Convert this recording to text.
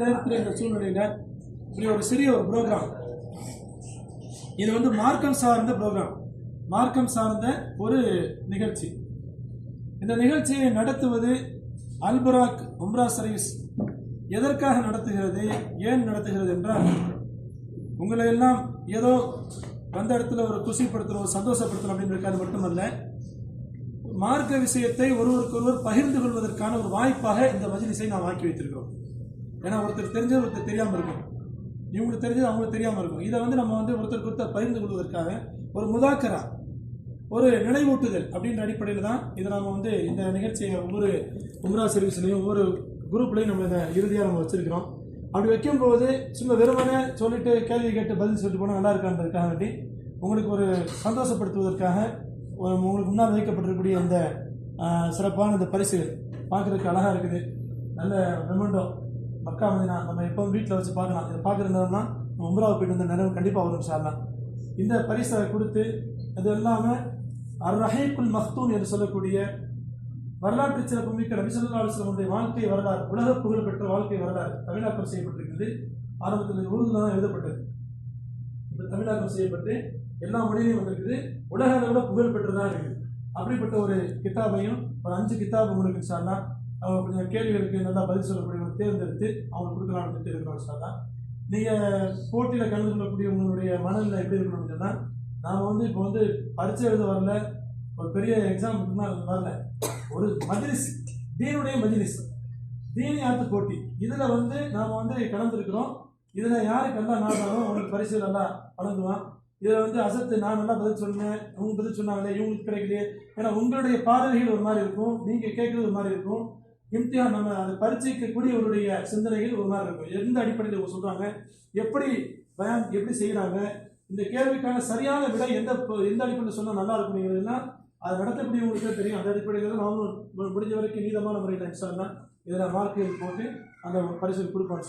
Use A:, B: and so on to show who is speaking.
A: நேரத்தில் இந்த சூழ்நிலையில் இப்படி ஒரு சிறிய ஒரு ப்ரோக்ராம் இது வந்து மார்க்கம் சார்ந்த ப்ரோக்ராம் மார்க்கம் சார்ந்த ஒரு நிகழ்ச்சி. இந்த நிகழ்ச்சியை நடத்துவது அல்பராக் உம்ரா சர்வீஸ் எதற்காக நடத்துகிறது? ஏன் நடத்துகிறது என்றால் உங்களை எல்லாம் ஏதோ வந்த இடத்துல ஒரு குசிப்படுத்தணும் ஒரு சந்தோஷப்படுத்தணும் இருக்காது மட்டுமல்ல மார்க்க விஷயத்தை ஒருவருக்கொருவர் பகிர்ந்து கொள்வதற்கான ஒரு வாய்ப்பாக இந்த மஜிலிசை நாம் ஆக்கி வைத்திருக்கிறோம். ஏன்னா ஒருத்தர் தெரிஞ்சது ஒருத்தர் தெரியாமல் இருக்கும். இவங்களுக்கு தெரிஞ்சது அவங்களுக்கு தெரியாமல் இருக்கும். இதை வந்து நம்ம வந்து ஒருத்தருக்கு ஒருத்தர் பகிர்ந்து கொள்வதற்காக ஒரு முதாக்கரா ஒரு நினைவூட்டுதல் அப்படின்ற அடிப்படையில் தான் இதை நாம் வந்து இந்த நிகழ்ச்சியை ஒவ்வொரு உம்ரா சர்வீஸ்லையும் ஒவ்வொரு குரூப்லையும் நம்ம இதை இறுதியாக நம்ம வச்சுருக்கிறோம். அப்படி வைக்கும்போது சும்மா வெறுமனே சொல்லிட்டு கேள்வி கேட்டு பதில் சொல்லிட்டு போனால் நல்லா இருக்கான்றதுக்காக வேண்டி உங்களுக்கு ஒரு சந்தோஷப்படுத்துவதற்காக ஒரு உங்களுக்கு முன்னால் வைக்கப்பட்டிருக்கக்கூடிய இந்த சிறப்பான இந்த பரிசுகள் பார்க்குறதுக்கு அழகாக இருக்குது. நல்ல மெமெண்டோ மக்கா மதினா நம்ம எப்பவும் வீட்டில் வச்சு பார்க்கலாம். இதை பார்க்குறதுனா உம்ராவை போயிட்டு வந்த நினைவு கண்டிப்பாக வரும் சார்லாம் இந்த பரிசை கொடுத்து அது இல்லாமல் அர்ரஹைக்குல் மஹ்தூன் என்று சொல்லக்கூடிய வரலாற்று சிறப்பு மிக்க நபிசல்லா வாழ்க்கை வரலாறு உலக புகழ் பெற்ற வாழ்க்கை வரலாறு தமிழாக்கம் செய்யப்பட்டிருக்கிறது ஆரம்பத்தில் உருதுல தான் எழுதப்பட்டது. இப்போ தமிழாக்கம் செய்யப்பட்டு எல்லா மொழியிலையும் வந்திருக்குது. உலக அளவில் புகழ் பெற்றதாக இருக்குது. அப்படிப்பட்ட ஒரு கித்தாபையும் ஒரு அஞ்சு கித்தாபும் உங்களுக்கு சார்னா அவங்க கேள்விகளுக்கு நல்லா பதில் சொல்லக்கூடியவங்க தேர்ந்தெடுத்து அவங்க கொடுக்கலாம்னு சொல்லிட்டு இருக்கிறோம் தான். நீங்கள் போட்டியில் கலந்து கொள்ளக்கூடிய உங்களுடைய மனநிலை எப்படி இருக்கணும்னு சொன்னால் நாம் வந்து இப்போ வந்து பரிச்சை எழுத வரல ஒரு பெரிய எக்ஸாம் வரல. ஒரு மஜ்லிஸ் தீனுடைய மஜ்லிஸ் தீனி ஆத்து போட்டி. இதில் வந்து நாம் வந்து கலந்துருக்கிறோம். இதில் யாருக்கு நல்லா நாட்டாலும் அவங்களுக்கு பரிசு நல்லா வழங்குவான். இதில் வந்து அசத்து நான் நல்லா பதில் சொன்னேன் அவங்க பதில் சொன்னாங்களே இவங்களுக்கு கிடைக்கலையே. ஏன்னா உங்களுடைய பார்வைகள் ஒரு மாதிரி இருக்கும் நீங்கள் கேட்குறது ஒரு மாதிரி இருக்கும். இம்தியான் நம்ம அதை பரிச்சைக்கக்கூடியவருடைய சிந்தனைகள் ஒரு மாதிரி இருக்கும். எந்த அடிப்படையில் இவங்க சொல்கிறாங்க எப்படி பயம் எப்படி செய்கிறாங்க இந்த கேள்விக்கான சரியான விடை எந்த எந்த அடிப்படையில் சொன்னால் நல்லா இருக்குங்கிறதுனா அது நடத்தக்கூடியவங்களுக்கே தெரியும். அந்த அடிப்படையில் தான் நாமளும் முடிஞ்ச வரைக்கும் நீதமான முறையில் சார் தான் இதில் மார்க்கு போட்டு அந்த பரிசு கொடுப்பாங்க